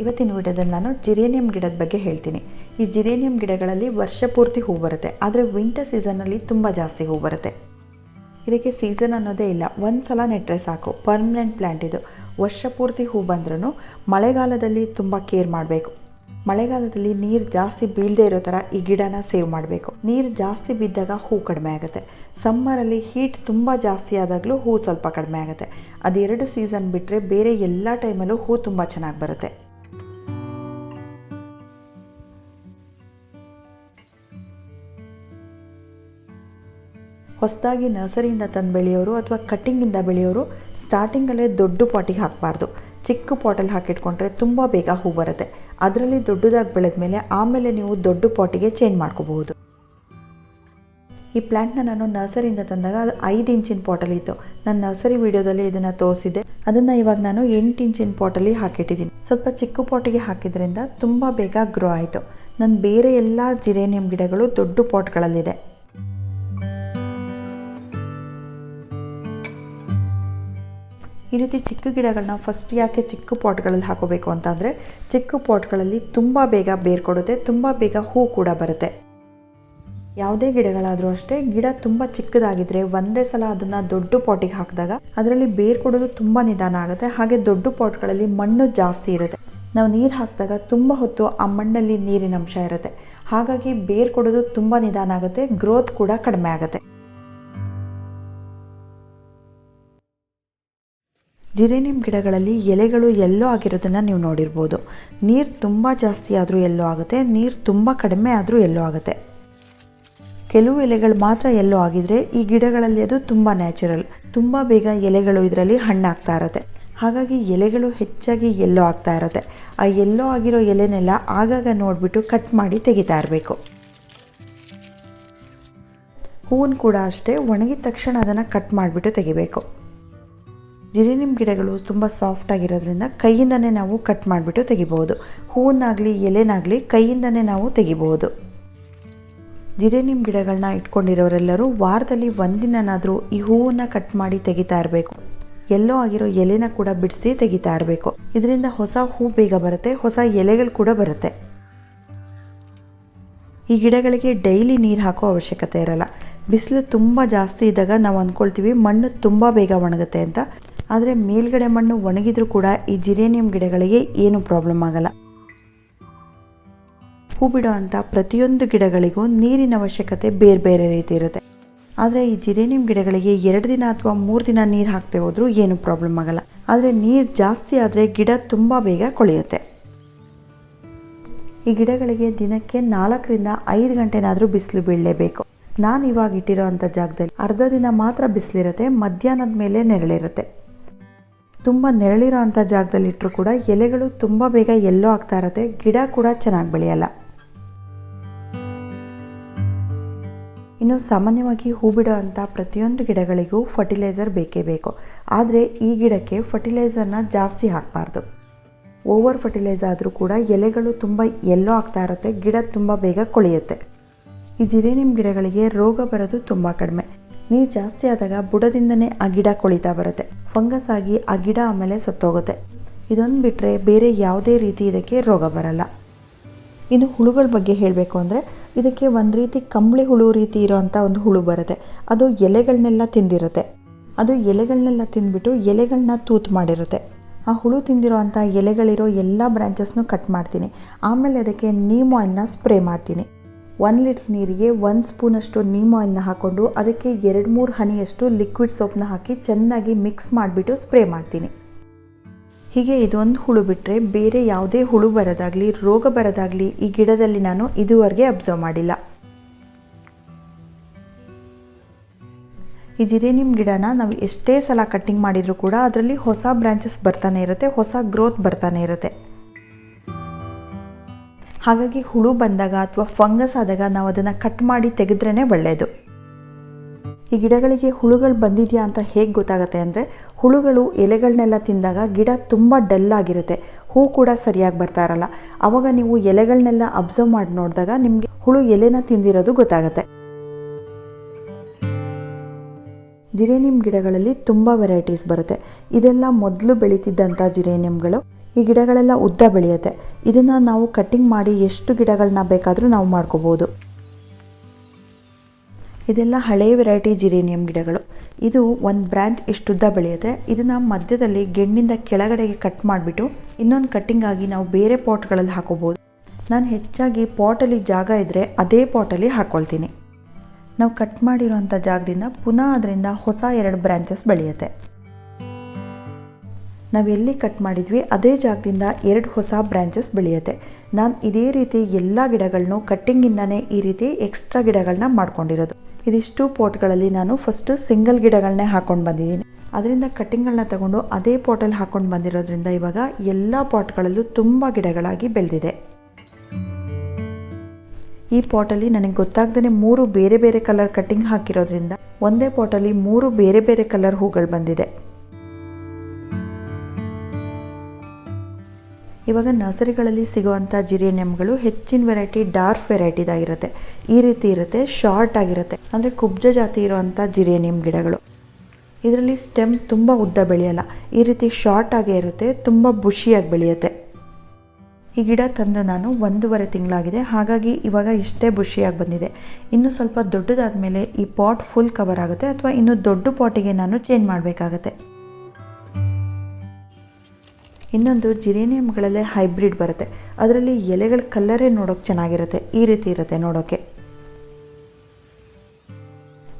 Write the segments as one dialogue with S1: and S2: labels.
S1: ಇವತ್ತಿನ ವಿಡಿಯೋದಲ್ಲಿ ನಾನು ಜಿರೇನಿಯಂ ಗಿಡದ ಬಗ್ಗೆ ಹೇಳ್ತೀನಿ. ಈ ಜಿರೇನಿಯಂ ಗಿಡಗಳಲ್ಲಿ ವರ್ಷ ಪೂರ್ತಿ ಹೂ ಬರುತ್ತೆ. ಆದರೆ ವಿಂಟರ್ ಸೀಸನಲ್ಲಿ ತುಂಬ ಜಾಸ್ತಿ ಹೂ ಬರುತ್ತೆ. ಇದಕ್ಕೆ ಸೀಸನ್ ಅನ್ನೋದೇ ಇಲ್ಲ. ಒಂದು ಸಲ ನೆಟ್ಟರೆ ಸಾಕು. ಪರ್ಮನೆಂಟ್ ಪ್ಲ್ಯಾಂಟ್ ಇದು. ವರ್ಷ ಪೂರ್ತಿ ಹೂ ಬಂದ್ರೂ ಮಳೆಗಾಲದಲ್ಲಿ ತುಂಬ ಕೇರ್ ಮಾಡಬೇಕು. ಮಳೆಗಾಲದಲ್ಲಿ ನೀರು ಜಾಸ್ತಿ ಬೀಳದೇ ಇರೋ ಥರ ಈ ಗಿಡನ ಸೇವ್ ಮಾಡಬೇಕು. ನೀರು ಜಾಸ್ತಿ ಬಿದ್ದಾಗ ಹೂ ಕಡಿಮೆ ಆಗುತ್ತೆ. ಸಮ್ಮರಲ್ಲಿ ಹೀಟ್ ತುಂಬ ಜಾಸ್ತಿ ಆದಾಗಲೂ ಹೂ ಸ್ವಲ್ಪ ಕಡಿಮೆ ಆಗುತ್ತೆ. ಅದೆರಡು ಸೀಸನ್ ಬಿಟ್ಟರೆ ಬೇರೆ ಎಲ್ಲ ಟೈಮಲ್ಲೂ ಹೂ ತುಂಬ ಚೆನ್ನಾಗಿ ಬರುತ್ತೆ. ಹೊಸದಾಗಿ ನರ್ಸರಿಯಿಂದ ತಂದು ಬೆಳೆಯೋರು ಅಥವಾ ಕಟ್ಟಿಂಗಿಂದ ಬೆಳೆಯೋರು ಸ್ಟಾರ್ಟಿಂಗಲ್ಲೇ ದೊಡ್ಡ ಪಾಟಿಗೆ ಹಾಕಬಾರ್ದು. ಚಿಕ್ಕ ಪಾಟಲ್ಲಿ ಹಾಕಿಟ್ಕೊಂಡ್ರೆ ತುಂಬ ಬೇಗ ಹೂ ಬರುತ್ತೆ. ಅದರಲ್ಲಿ ದೊಡ್ಡದಾಗಿ ಬೆಳೆದ ಮೇಲೆ ಆಮೇಲೆ ನೀವು ದೊಡ್ಡ ಪಾಟಿಗೆ ಚೇಂಜ್ ಮಾಡ್ಕೋಬಹುದು. ಈ ಪ್ಲ್ಯಾಂಟ್ನ ನಾನು ನರ್ಸರಿಯಿಂದ ತಂದಾಗ ಅದು ಐದು ಇಂಚಿನ ಪಾಟಲ್ಲಿ ಇತ್ತು. ನಾನು ನರ್ಸರಿ ವಿಡಿಯೋದಲ್ಲಿ ಇದನ್ನು ತೋರಿಸಿದೆ ಅದನ್ನು ಇವಾಗ ನಾನು ಎಂಟು ಇಂಚಿನ ಪಾಟಲ್ಲಿ ಹಾಕಿಟ್ಟಿದ್ದೀನಿ. ಸ್ವಲ್ಪ ಚಿಕ್ಕ ಪಾಟಿಗೆ ಹಾಕಿದ್ರಿಂದ ತುಂಬ ಬೇಗ ಗ್ರೋ ಆಯಿತು. ನನ್ನ ಬೇರೆ ಎಲ್ಲ ಜಿರೇನಿಯಂ ಗಿಡಗಳು ದೊಡ್ಡ ಪಾಟ್ಗಳಲ್ಲಿದೆ. ಈ ರೀತಿ ಚಿಕ್ಕ ಗಿಡಗಳನ್ನ ಫಸ್ಟ್ ಯಾಕೆ ಚಿಕ್ಕ ಪಾಟ್ಗಳಲ್ಲಿ ಹಾಕೋಬೇಕು ಅಂತಂದರೆ ಚಿಕ್ಕ ಪಾಟ್ಗಳಲ್ಲಿ ತುಂಬ ಬೇಗ ಬೇರ್ ಕೊಡುತ್ತೆ ತುಂಬ ಬೇಗ ಹೂ ಕೂಡ ಬರುತ್ತೆ. ಯಾವುದೇ ಗಿಡಗಳಾದರೂ ಅಷ್ಟೇ, ಗಿಡ ತುಂಬ ಚಿಕ್ಕದಾಗಿದ್ದರೆ ಒಂದೇ ಸಲ ಅದನ್ನು ದೊಡ್ಡ ಪಾಟಿಗೆ ಹಾಕಿದಾಗ ಅದರಲ್ಲಿ ಬೇರ್ ಕೊಡೋದು ತುಂಬ ನಿಧಾನ ಆಗುತ್ತೆ, ಹಾಗೆ ದೊಡ್ಡ ಪಾಟ್ಗಳಲ್ಲಿ ಮಣ್ಣು ಜಾಸ್ತಿ ಇರುತ್ತೆ. ನಾವು ನೀರು ಹಾಕಿದಾಗ ತುಂಬ ಹೊತ್ತು ಆ ಮಣ್ಣಲ್ಲಿ ನೀರಿನ ಅಂಶ ಇರುತ್ತೆ. ಹಾಗಾಗಿ ಬೇರ್ ಕೊಡೋದು ತುಂಬ ನಿಧಾನ ಆಗುತ್ತೆ ಗ್ರೋತ್ ಕೂಡ ಕಡಿಮೆ ಆಗುತ್ತೆ. ಜಿರೇನಿಯಂ ಗಿಡಗಳಲ್ಲಿ ಎಲೆಗಳು ಎಲ್ಲೋ ಆಗಿರೋದನ್ನು ನೀವು ನೋಡಿರ್ಬೋದು. ನೀರು ತುಂಬ ಜಾಸ್ತಿ ಆದರೂ ಎಲ್ಲೋ ಆಗುತ್ತೆ, ನೀರು ತುಂಬ ಕಡಿಮೆ ಆದರೂ ಎಲ್ಲೋ ಆಗುತ್ತೆ. ಕೆಲವು ಎಲೆಗಳು ಮಾತ್ರ ಎಲ್ಲೋ ಆಗಿದ್ರೆ ಈ ಗಿಡಗಳಲ್ಲಿ ಅದು ತುಂಬ ನ್ಯಾಚುರಲ್. ತುಂಬ ಬೇಗ ಎಲೆಗಳು ಇದರಲ್ಲಿ ಹಣ್ಣಾಗ್ತಾ ಇರುತ್ತೆ. ಹಾಗಾಗಿ ಎಲೆಗಳು ಹೆಚ್ಚಾಗಿ ಎಲ್ಲೋ ಆಗ್ತಾ ಇರುತ್ತೆ. ಆ ಎಲ್ಲೋ ಆಗಿರೋ ಎಲೆನೆಲ್ಲ ಆಗಾಗ ನೋಡಿಬಿಟ್ಟು ಕಟ್ ಮಾಡಿ ತೆಗಿತಾ ಇರಬೇಕು. ಹೂವನ್ನು ಕೂಡ ಅಷ್ಟೇ ಒಣಗಿದ ತಕ್ಷಣ ಅದನ್ನು ಕಟ್ ಮಾಡಿಬಿಟ್ಟು ತೆಗಿಬೇಕು. ಜಿರೇನಿಯಂ ಗಿಡಗಳು ತುಂಬ ಸಾಫ್ಟ್ ಆಗಿರೋದ್ರಿಂದ ಕೈಯಿಂದನೇ ನಾವು ಕಟ್ ಮಾಡಿಬಿಟ್ಟು ತೆಗಿಬೋದು ಹೂವನ್ನಾಗಲಿ, ಎಲೆನಾಗಲಿ ಕೈಯಿಂದನೇ ನಾವು ತೆಗಿಬೋದು ಜಿರೇನಿಯಂ ಗಿಡಗಳನ್ನ ಇಟ್ಕೊಂಡಿರೋರೆಲ್ಲರೂ ವಾರದಲ್ಲಿ ಒಂದಿನನಾದರೂ ಈ ಹೂವನ್ನು ಕಟ್ ಮಾಡಿ ತೆಗಿತಾ ಇರಬೇಕು. ಎಲ್ಲೋ ಆಗಿರೋ ಎಲೆನ ಕೂಡ ಬಿಡಿಸಿ ತೆಗಿತಾ ಇರಬೇಕು. ಇದರಿಂದ ಹೊಸ ಹೂ ಬೇಗ ಬರುತ್ತೆ, ಹೊಸ ಎಲೆಗಳು ಕೂಡ ಬರುತ್ತೆ. ಈ ಗಿಡಗಳಿಗೆ ಡೈಲಿ ನೀರು ಹಾಕೋ ಅವಶ್ಯಕತೆ ಇರಲ್ಲ. ಬಿಸಿಲು ತುಂಬ ಜಾಸ್ತಿ ಇದ್ದಾಗ ನಾವು ಅಂದ್ಕೊಳ್ತೀವಿ ಮಣ್ಣು ತುಂಬ ಬೇಗ ಒಣಗುತ್ತೆ ಅಂತ. ಆದರೆ ಮೇಲ್ಗಡೆ ಮಣ್ಣು ಒಣಗಿದ್ರೂ ಕೂಡ ಈ ಜಿರೇನಿಯಂ ಗಿಡಗಳಿಗೆ ಏನು ಪ್ರಾಬ್ಲಮ್ ಆಗಲ್ಲ. ಹೂ ಬಿಡುವಂಥ ಪ್ರತಿಯೊಂದು ಗಿಡಗಳಿಗೂ ನೀರಿನ ಅವಶ್ಯಕತೆ ಬೇರೆ ಬೇರೆ ರೀತಿ ಇರುತ್ತೆ. ಆದರೆ ಈ ಜಿರೇನಿಯಂ ಗಿಡಗಳಿಗೆ ಎರಡು ದಿನ ಅಥವಾ ಮೂರು ದಿನ ನೀರು ಹಾಕ್ತೆ ಹೋದರೂ ಏನು ಪ್ರಾಬ್ಲಮ್ ಆಗಲ್ಲ. ಆದರೆ ನೀರು ಜಾಸ್ತಿ ಆದರೆ ಗಿಡ ತುಂಬ ಬೇಗ ಕೊಳೆಯುತ್ತೆ. ಈ ಗಿಡಗಳಿಗೆ ದಿನಕ್ಕೆ ನಾಲ್ಕರಿಂದ ಐದು ಗಂಟೆನಾದರೂ ಬಿಸಿಲು ಬೀಳಲೇಬೇಕು. ನಾನು ಇವಾಗ ಇಟ್ಟಿರೋ ಅಂಥ ಜಾಗದಲ್ಲಿ ಅರ್ಧ ದಿನ ಮಾತ್ರ ಬಿಸಿಲಿರುತ್ತೆ, ಮಧ್ಯಾಹ್ನದ ಮೇಲೆ ನೆರಳಿರುತ್ತೆ. ತುಂಬ ನೆರಳಿರೋ ಅಂಥ ಜಾಗದಲ್ಲಿ ಇಟ್ಟರು ಕೂಡ ಎಲೆಗಳು ತುಂಬ ಬೇಗ ಎಲ್ಲೋ ಆಗ್ತಾ ಇರುತ್ತೆ. ಗಿಡ ಕೂಡ ಚೆನ್ನಾಗಿ ಬೆಳೆಯಲ್ಲ. ಇನ್ನು ಸಾಮಾನ್ಯವಾಗಿ ಹೂ ಬಿಡೋ ಅಂಥ ಪ್ರತಿಯೊಂದು ಗಿಡಗಳಿಗೂ ಫರ್ಟಿಲೈಸರ್ ಬೇಕೇ ಬೇಕು. ಆದರೆ ಈ ಗಿಡಕ್ಕೆ ಫರ್ಟಿಲೈಸರ್ನ ಜಾಸ್ತಿ ಹಾಕಬಾರ್ದು. ಓವರ್ ಫರ್ಟಿಲೈಸ್ ಆದರೂ ಕೂಡ ಎಲೆಗಳು ತುಂಬ ಎಲ್ಲೋ ಆಗ್ತಾ ಇರುತ್ತೆ. ಗಿಡ ತುಂಬ ಬೇಗ ಕೊಳೆಯುತ್ತೆ. ಈ ಜಿರೇನಿಯಂ ಗಿಡಗಳಿಗೆ ರೋಗ ಬರೋದು ತುಂಬ ಕಡಿಮೆ. ನೀರು ಜಾಸ್ತಿ ಆದಾಗ ಬುಡದಿಂದನೇ ಆ ಗಿಡ ಕೊಳಿತಾ ಬರುತ್ತೆ. ಫಂಗಸ್ ಆಗಿ ಆ ಗಿಡ ಆಮೇಲೆ ಸತ್ತೋಗುತ್ತೆ. ಇದೊಂದು ಬಿಟ್ಟರೆ ಬೇರೆ ಯಾವುದೇ ರೀತಿ ಇದಕ್ಕೆ ರೋಗ ಬರಲ್ಲ. ಇನ್ನು ಹುಳುಗಳ ಬಗ್ಗೆ ಹೇಳಬೇಕು ಅಂದರೆ, ಇದಕ್ಕೆ ಒಂದು ರೀತಿ ಕಂಬಳಿ ಹುಳು ರೀತಿ ಇರೋವಂಥ ಒಂದು ಹುಳು ಬರುತ್ತೆ. ಅದು ಎಲೆಗಳನ್ನೆಲ್ಲ ತಿಂದಿರುತ್ತೆ. ಅದು ಎಲೆಗಳನ್ನೆಲ್ಲ ತಿಂದ್ಬಿಟ್ಟು ಎಲೆಗಳನ್ನ ತೂತು ಮಾಡಿರುತ್ತೆ. ಆ ಹುಳು ತಿಂದಿರೋ ಅಂಥ ಎಲೆಗಳಿರೋ ಎಲ್ಲ ಬ್ರಾಂಚಸ್ನು ಕಟ್ ಮಾಡ್ತೀನಿ. ಆಮೇಲೆ ಅದಕ್ಕೆ ನೀಮ್ ಆಯಿಲ್ನ ಸ್ಪ್ರೇ ಮಾಡ್ತೀನಿ. ಒನ್ ಲೀಟ್ರ್ ನೀರಿಗೆ ಒಂದು ಸ್ಪೂನಷ್ಟು ನೀಮ್ ಆಯಿಲ್ನ ಹಾಕ್ಕೊಂಡು ಅದಕ್ಕೆ ಎರಡು ಮೂರು ಹನಿಯಷ್ಟು ಲಿಕ್ವಿಡ್ ಸೋಪ್ನ ಹಾಕಿ ಚೆನ್ನಾಗಿ ಮಿಕ್ಸ್ ಮಾಡಿಬಿಟ್ಟು ಸ್ಪ್ರೇ ಮಾಡ್ತೀನಿ. ಹೀಗೆ ಇದೊಂದು ಹುಳು ಬಿಟ್ಟರೆ ಬೇರೆ ಯಾವುದೇ ಹುಳು ಬರೋದಾಗಲಿ, ರೋಗ ಬರೋದಾಗಲಿ ಈ ಗಿಡದಲ್ಲಿ ನಾನು ಇದುವರೆಗೆ ಅಬ್ಸರ್ವ್ ಮಾಡಿಲ್ಲ. ಈ ಜಿರೇನಿಯಂ ಗಿಡನ ನಾವು ಎಷ್ಟೇ ಸಲ ಕಟ್ಟಿಂಗ್ ಮಾಡಿದರೂ ಕೂಡ ಅದರಲ್ಲಿ ಹೊಸ ಬ್ರಾಂಚಸ್ ಬರ್ತಾನೆ ಇರುತ್ತೆ, ಹೊಸ ಗ್ರೋತ್ ಬರ್ತಾನೆ ಇರುತ್ತೆ. ಹಾಗಾಗಿ ಹುಳು ಬಂದಾಗ ಅಥವಾ ಫಂಗಸ್ ಆದಾಗ ನಾವು ಅದನ್ನು ಕಟ್ ಮಾಡಿ ತೆಗೆದ್ರೇ ಒಳ್ಳೆಯದು ಈ ಗಿಡಗಳಿಗೆ ಹುಳುಗಳು ಬಂದಿದೆಯಾ ಅಂತ ಹೇಗೆ ಗೊತ್ತಾಗುತ್ತೆ ಅಂದರೆ ಹುಳುಗಳು ಎಲೆಗಳನ್ನೆಲ್ಲ ತಿಂದಾಗ ಗಿಡ ತುಂಬ ಡಲ್ ಆಗಿರುತ್ತೆ. ಹೂ ಕೂಡ ಸರಿಯಾಗಿ ಬರ್ತಾ ಇರಲ್ಲ. ಆವಾಗ ನೀವು ಎಲೆಗಳನ್ನೆಲ್ಲ ಅಬ್ಸರ್ವ್ ಮಾಡಿ ನೋಡಿದಾಗ ನಿಮಗೆ ಹುಳು ಎಲೆನ ತಿಂದಿರೋದು ಗೊತ್ತಾಗುತ್ತೆ. ಜಿರೇನಿಯಂ ಗಿಡಗಳಲ್ಲಿ ತುಂಬ ವೆರೈಟೀಸ್ ಬರುತ್ತೆ. ಇದೆಲ್ಲ ಮೊದಲು ಬೆಳೀತಿದ್ದಂಥ ಜಿರೇನಿಯಂಗಳು ಈ ಗಿಡಗಳೆಲ್ಲ ಉದ್ದ ಬೆಳೆಯುತ್ತೆ. ಇದನ್ನು ನಾವು ಕಟ್ಟಿಂಗ್ ಮಾಡಿ ಎಷ್ಟು ಗಿಡಗಳನ್ನ ಬೇಕಾದರೂ ನಾವು ಮಾಡ್ಕೋಬೋದು. ಇದೆಲ್ಲ ಹಳೆ ವೆರೈಟಿ ಜಿರೇನಿಯಂ ಗಿಡಗಳು. ಇದು ಒಂದು ಬ್ರ್ಯಾಂಚ್ ಇಷ್ಟುದ್ದ ಬೆಳೆಯುತ್ತೆ. ಇದನ್ನು ಮಧ್ಯದಲ್ಲಿ ಗೆಣ್ಣಿಂದ ಕೆಳಗಡೆಗೆ ಕಟ್ ಮಾಡಿಬಿಟ್ಟು ಇನ್ನೊಂದು ಕಟ್ಟಿಂಗ್ ಆಗಿ ನಾವು ಬೇರೆ ಪಾಟ್ಗಳಲ್ಲಿ ಹಾಕೋಬೋದು. ನಾನು ಹೆಚ್ಚಾಗಿ ಪಾಟಲ್ಲಿ ಜಾಗ ಇದ್ದರೆ ಅದೇ ಪಾಟಲ್ಲಿ ಹಾಕ್ಕೊಳ್ತೀನಿ ನಾವು ಕಟ್ ಮಾಡಿರುವಂಥ ಜಾಗದಿಂದ ಪುನಃ ಅದರಿಂದ ಹೊಸ ಎರಡು ಬ್ರ್ಯಾಂಚಸ್ ಬೆಳೆಯುತ್ತೆ. ನಾವು ಎಲ್ಲಿ ಕಟ್ ಮಾಡಿದ್ವಿ, ಅದೇ ಜಾಗದಿಂದ ಎರಡು ಹೊಸ ಬ್ರ್ಯಾಂಚಸ್ ಬೆಳೆಯುತ್ತೆ. ನಾನು ಇದೇ ರೀತಿ ಎಲ್ಲ ಗಿಡಗಳನ್ನು ಕಟ್ಟಿಂಗಿಂದನೇ ಈ ರೀತಿ ಎಕ್ಸ್ಟ್ರಾ ಗಿಡಗಳನ್ನ ಮಾಡ್ಕೊಂಡಿರೋದು. ಇದಿಷ್ಟು ಪಾಟ್ಗಳಲ್ಲಿ ನಾನು ಫಸ್ಟು ಸಿಂಗಲ್ ಗಿಡಗಳನ್ನೇ ಹಾಕೊಂಡು ಬಂದಿದ್ದೀನಿ. ಅದರಿಂದ ಕಟ್ಟಿಂಗ್ಗಳನ್ನ ತಗೊಂಡು ಅದೇ ಪೋಟಲ್ಲಿ ಹಾಕೊಂಡು ಬಂದಿರೋದ್ರಿಂದ ಇವಾಗ ಎಲ್ಲ ಪಾಟ್ಗಳಲ್ಲೂ ತುಂಬ ಗಿಡಗಳಾಗಿ ಬೆಳೆದಿದೆ. ಈ ಪಾಟಲ್ಲಿ ನನಗೆ ಗೊತ್ತಾಗ್ದೇ ಮೂರು ಬೇರೆ ಬೇರೆ ಕಲರ್ ಕಟ್ಟಿಂಗ್ ಹಾಕಿರೋದ್ರಿಂದ, ಒಂದೇ ಪಾಟಲ್ಲಿ ಮೂರು ಬೇರೆ ಬೇರೆ ಕಲರ್ ಹೂಗಳು ಬಂದಿದೆ. ಇವಾಗ ನರ್ಸರಿಗಳಲ್ಲಿ ಸಿಗುವಂಥ ಜಿರೇನಿಯಮ್ಗಳು ಹೆಚ್ಚಿನ ವೆರೈಟಿ ಡಾರ್ಕ್ ವೆರೈಟಿದಾಗಿರುತ್ತೆ ಈ ರೀತಿ ಇರುತ್ತೆ ಶಾರ್ಟ್ ಆಗಿರುತ್ತೆ. ಅಂದರೆ ಕುಬ್ಜ ಜಾತಿ ಇರುವಂಥ ಜಿರೇನಿಯಮ್ ಗಿಡಗಳು. ಇದರಲ್ಲಿ ಸ್ಟೆಮ್ ತುಂಬ ಉದ್ದ ಬೆಳೆಯಲ್ಲ. ಈ ರೀತಿ ಶಾರ್ಟ್ ಆಗೇ ಇರುತ್ತೆ, ತುಂಬ ಬುಷಿಯಾಗಿ ಬೆಳೆಯುತ್ತೆ. ಈ ಗಿಡ ತಂದು ನಾನು ಒಂದೂವರೆ ತಿಂಗಳಾಗಿದೆ. ಹಾಗಾಗಿ ಇವಾಗ ಇಷ್ಟೇ ಬುಷಿಯಾಗಿ ಬಂದಿದೆ. ಇನ್ನು ಸ್ವಲ್ಪ ದೊಡ್ಡದಾದ ಮೇಲೆ ಈ ಪಾಟ್ ಫುಲ್ ಕವರ್ ಆಗುತ್ತೆ. ಅಥವಾ ಇನ್ನು ದೊಡ್ಡ ಪಾಟಿಗೆ ನಾನು ಚೇಂಜ್ ಮಾಡಬೇಕಾಗತ್ತೆ. ಇನ್ನೊಂದು ಜಿರೇನಿಯಮ್ಗಳಲ್ಲೇ ಹೈಬ್ರಿಡ್ ಬರುತ್ತೆ. ಅದರಲ್ಲಿ ಎಲೆಗಳ ಕಲ್ಲರೇ ನೋಡೋಕೆ ಚೆನ್ನಾಗಿರುತ್ತೆ. ಈ ರೀತಿ ಇರುತ್ತೆ ನೋಡೋಕ್ಕೆ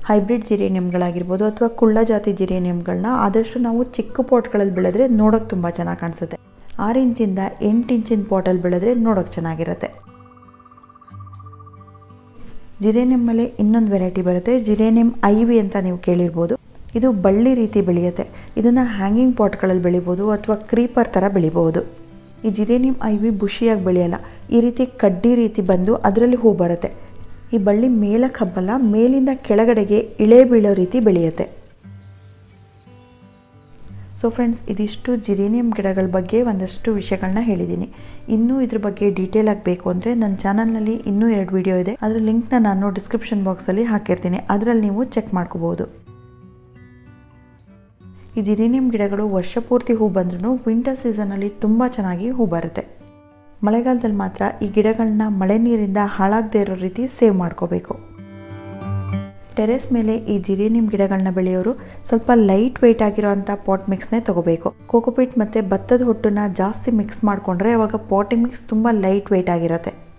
S1: ಹೈಬ್ರಿಡ್ ಜಿರೇನಿಯಮ್ಗಳಾಗಿರ್ಬೋದು ಅಥವಾ ಕುಳ್ಳ ಜಾತಿ ಜಿರೇನಿಯಮ್ಗಳನ್ನ ಆದಷ್ಟು ನಾವು ಚಿಕ್ಕ ಪಾಟ್ಗಳಲ್ಲಿ ಬೆಳೆದ್ರೆ ನೋಡೋಕೆ ತುಂಬ ಚೆನ್ನಾಗಿ ಕಾಣಿಸುತ್ತೆ. ಆರು ಇಂಚಿಂದ ಎಂಟು ಇಂಚಿನ ಪಾಟಲ್ಲಿ ಬೆಳೆದ್ರೆ ನೋಡೋಕೆ ಚೆನ್ನಾಗಿರುತ್ತೆ. ಜಿರೇನಿಯಮ್ಮಲ್ಲಿ ಇನ್ನೊಂದು ವೆರೈಟಿ ಬರುತ್ತೆ. ಜಿರೇನಿಯಂ ಐವಿ ಅಂತ ನೀವು ಕೇಳಿರ್ಬೋದು. ಇದು ಬಳ್ಳಿ ರೀತಿ ಬೆಳೆಯುತ್ತೆ. ಇದನ್ನು ಹ್ಯಾಂಗಿಂಗ್ ಪಾಟ್ಗಳಲ್ಲಿ ಬೆಳಿಬೋದು ಅಥವಾ ಕ್ರೀಪರ್ ಥರ ಬೆಳಿಬೋದು. ಈ ಜಿರೇನಿಯಂ ಐವಿ ಬುಷಿಯಾಗಿ ಬೆಳೆಯಲ್ಲ. ಈ ರೀತಿ ಕಡ್ಡಿ ರೀತಿ ಬಂದು ಅದರಲ್ಲಿ ಹೂ ಬರುತ್ತೆ. ಈ ಬಳ್ಳಿ ಮೇಲಕ್ಕೆ ಹಬ್ಬಲ್ಲ ಮೇಲಿಂದ ಕೆಳಗಡೆಗೆ ಇಳೆ ಬೀಳೋ ರೀತಿ ಬೆಳೆಯುತ್ತೆ. ಸೊ ಫ್ರೆಂಡ್ಸ್ ಇದಿಷ್ಟು ಜಿರೇನಿಯಂ ಗಿಡಗಳ ಬಗ್ಗೆ ಒಂದಷ್ಟು ವಿಷಯಗಳನ್ನ ಹೇಳಿದ್ದೀನಿ ಇನ್ನೂ ಇದ್ರ ಬಗ್ಗೆ ಡೀಟೇಲ್ ಆಗಬೇಕು ಅಂದರೆ ನನ್ನ ಚಾನಲ್ನಲ್ಲಿ ಇನ್ನೂ ಎರಡು ವಿಡಿಯೋ ಇದೆ. ಅದರ ಲಿಂಕ್ನ ನಾನು ಡಿಸ್ಕ್ರಿಪ್ಷನ್ ಬಾಕ್ಸಲ್ಲಿ ಹಾಕಿರ್ತೀನಿ. ಅದರಲ್ಲಿ ನೀವು ಚೆಕ್ ಮಾಡ್ಕೋಬೋದು. ಈ ಜಿರೇನಿಯಂ ಗಿಡಗಳು ವರ್ಷ ಪೂರ್ತಿ ಹೂ ಬಂದ್ರೂ ವಿಂಟರ್ ಸೀಸನಲ್ಲಿ ತುಂಬ ಚೆನ್ನಾಗಿ ಹೂ ಬರುತ್ತೆ. ಮಳೆಗಾಲದಲ್ಲಿ ಮಾತ್ರ ಈ ಗಿಡಗಳನ್ನ ಮಳೆ ನೀರಿಂದ ಹಾಳಾಗದೇ ಇರೋ ರೀತಿ ಸೇವ್ ಮಾಡ್ಕೋಬೇಕು. ಟೆರೆಸ್ ಮೇಲೆ ಈ ಜಿರೇನಿಯಂ ಗಿಡಗಳನ್ನ ಬೆಳೆಯೋರು ಸ್ವಲ್ಪ ಲೈಟ್ ವೆಯ್ಟ್ ಆಗಿರೋಂಥ ಪಾಟ್ ಮಿಕ್ಸ್ನೇ ತಗೋಬೇಕು. ಕೋಕೋಪೀಟ್ ಮತ್ತು ಭತ್ತದ ಹೊಟ್ಟನ್ನ ಜಾಸ್ತಿ ಮಿಕ್ಸ್ ಮಾಡಿಕೊಂಡ್ರೆ ಅವಾಗ ಪಾಟಿಂಗ್ ಮಿಕ್ಸ್ ತುಂಬ ಲೈಟ್ ವೆಯ್ಟ್ ಆಗಿರುತ್ತೆ.